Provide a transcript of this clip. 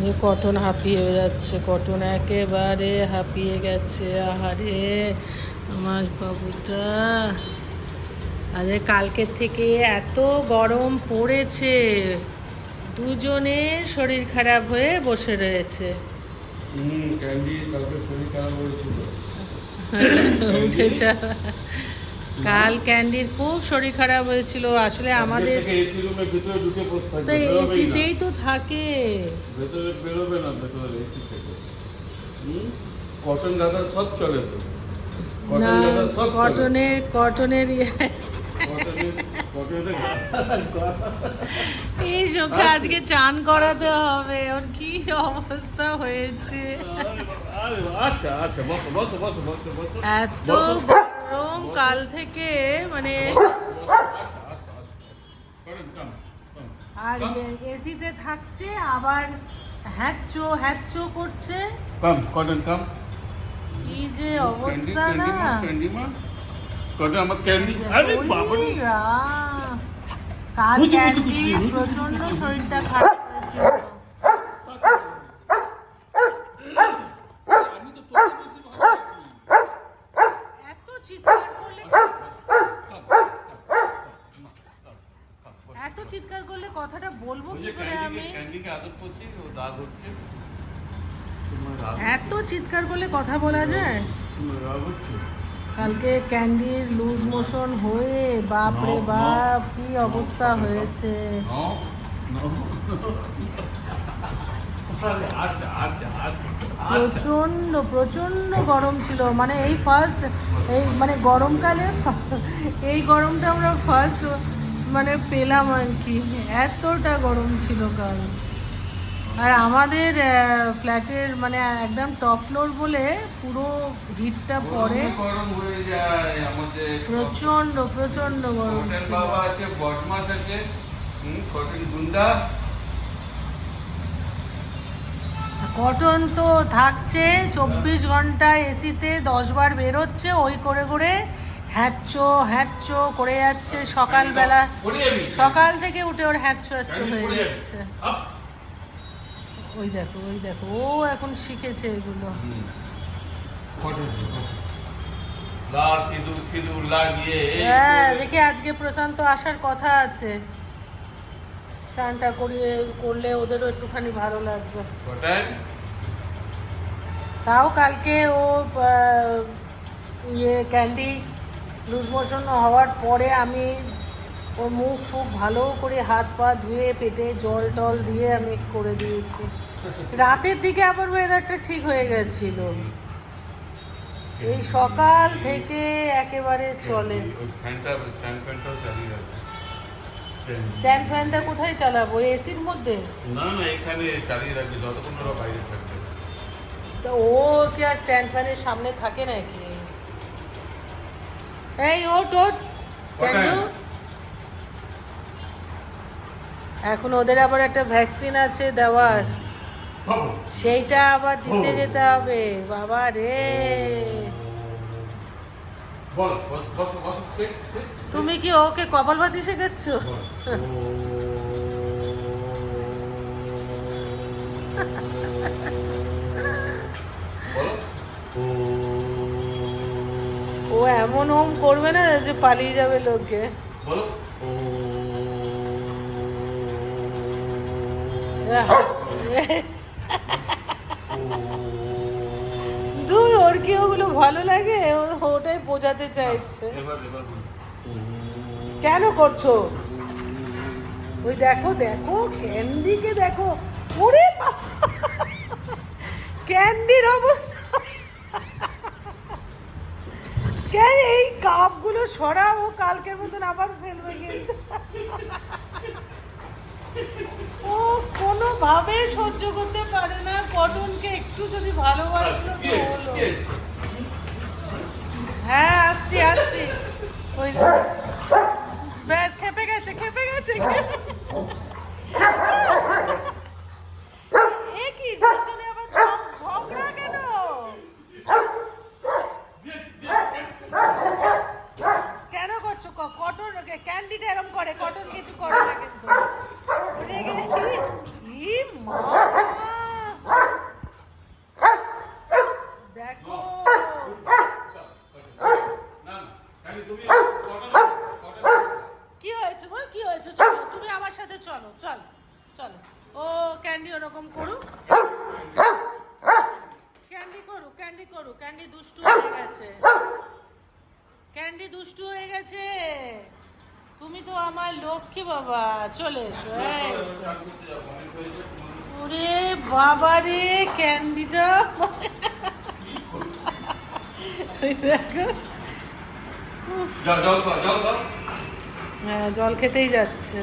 যে কটন হাঁপিয়ে যাচ্ছে কটন একেবারে হাঁপিয়ে গেছে। আহারে আমার বাবুটা। আরে কালকের থেকে এত গরম পড়েছে। দুজনে শরীর খারাপ হয়ে বসে রয়েছে। হুম কালকে শরীর খারাপ হয়েছিল। উঠে যা। কাল ক্যান্ডির খুব শরীর খারাপ হয়েছিল। আসলে আমাদের এসি রুমের ভিতরে ঢুকে বসে তো। এসিতেই তো থাকে। ভেতরে বেরোবে না ভেতরে এসি থেকে। কটন গাদা সব চলে তো। না কটন গাদা সব চলে। কটনের কটনের ইয়ে এই চোখে আজকে চান করাতে হবে। ওর কি অবস্থা হয়েছে? আচ্ছা আচ্ছা বসো বসো বসো বসো বসো। এত বসো। গরম কাল থেকে মানে আর এসিতে থাকছে আবার হ্যাচ্চো হ্যাচ্চো করছে। কাম কটন কাম কি যে অবস্থা না? কটন আমার ক্যান্ডি আরে বাবা। কাল ক্যান্ডি প্রচণ্ড শরীরটা খারাপ হয়েছিল আমি তো তোকে বেশি ভালোবাসি। এত চিৎকার করলে এত চিৎকার করলে কথাটা বলব কি করে আমি? এত চিৎকার করলে কথা বলা যায়? কালকে ক্যান্ডির লুজ মোশন হয়ে বাপ রে. বাপ কি অবস্থা হয়েছে? আচ্ছা আচ্ছা আচ্ছা প্রচণ্ড প্রচণ্ড গরম ছিল। মানে এই ফার্স্ট এই মানে গরমকালে এই গরমটা আমরা ফার্স্ট মানে পেলাম আর কি। এতটা গরম ছিল কাল। আর আমাদের ফ্ল্যাটের মানে একদম টপ ফ্লোর বলে পুরো হিটটা পড়ে। গরমে গরম হয়ে যায় আমাদের প্রচণ্ড প্রচণ্ড গরম ছিল। বাবা আছে বটমাস আছে। কটন গুন্ডা। কটন তো থাকছে চব্বিশ ঘণ্টা এসিতে দশ বার বেরোচ্ছে ওই করে করে হ্যাচ্চো হ্যাচ্চো করে যাচ্ছে সকালবেলা। সকাল থেকে উঠে ওর হ্যাচ্চো ক্যান্ডি হয়ে যাচ্ছে। ওই দেখো ওই দেখো ও এখন শিখেছে এগুলো। হ্যাঁ দেখি আজকে প্রশান্ত আসার কথা আছে। স্নানটা করিয়ে করলে ওদেরও একটুখানি ভালো লাগবে। তাও কালকে ও ইয়ে ক্যান্ডি লুজ মোশন হওয়ার পরে আমি ওর মুখ খুব ভালো করে হাত পা ধুয়ে পেটে জল টল দিয়ে আমি করে দিয়েছি। রাতের দিকে আবার ওয়েদারটা ঠিক হয়ে গেছিল। এই সকাল থেকে একেবারে চলে। স্ট্যান্ড ফ্যানটা কোথায় চালাবো? এসির মধ্যে? না না এখানে চালিয়ে রাখবে যতক্ষণ ওরা বাইরে থাকবে। তো ও কি আর স্ট্যান্ড ফ্যানের সামনে থাকে নাকি? এই ওট ওট কেন এখন ওদের আবার একটা ভ্যাকসিন আছে দেওয়ার। সেইটা আবার দিতে যেতে হবে। বাবা রে। তুমি কি ওকে কপালভাতি শেখাচ্ছ. বলো। ও এমন ওম করবে না যে পালিয়ে যাবে লোকে। বলো। দূর ওর কি ওগুলো ভালো লাগে? ও ওটাই বোঝাতে চাইছে। কেন করছ? ওই দেখো দেখো ক্যান্ডিকে দেখো। ওরে! ক্যান্ডির অবস্থা কেন এই কাপগুলো ও কালকের মতন আবার ফেলবে কিন্তু ও কোনোভাবে সহ্য করতে পারে না। কটনকে একটু যদি ভালোবাসলো কি হলো। হ্যাঁ আসছি আসছি। ওই ব্যাস খেপে গেছে খেপে গেছে। দেখো। কি হয়েছে কি হয়েছে? চলো, তুমি আমার সাথে চলো, চল, চলো। ও, ক্যান্ডি ওরকম করুক। ক্যান্ডি করুক ক্যান্ডি করুক। ক্যান্ডি দুষ্টু হয়ে গেছে। ক্যান্ডি দুষ্টু হয়ে গেছে। তুমি তো আমার লক্ষ্মী বাবা চলে এসো। ওরে বাবা রে ক্যান্ডিটা। দেখো। হ্যাঁ জল খেতেই যাচ্ছে।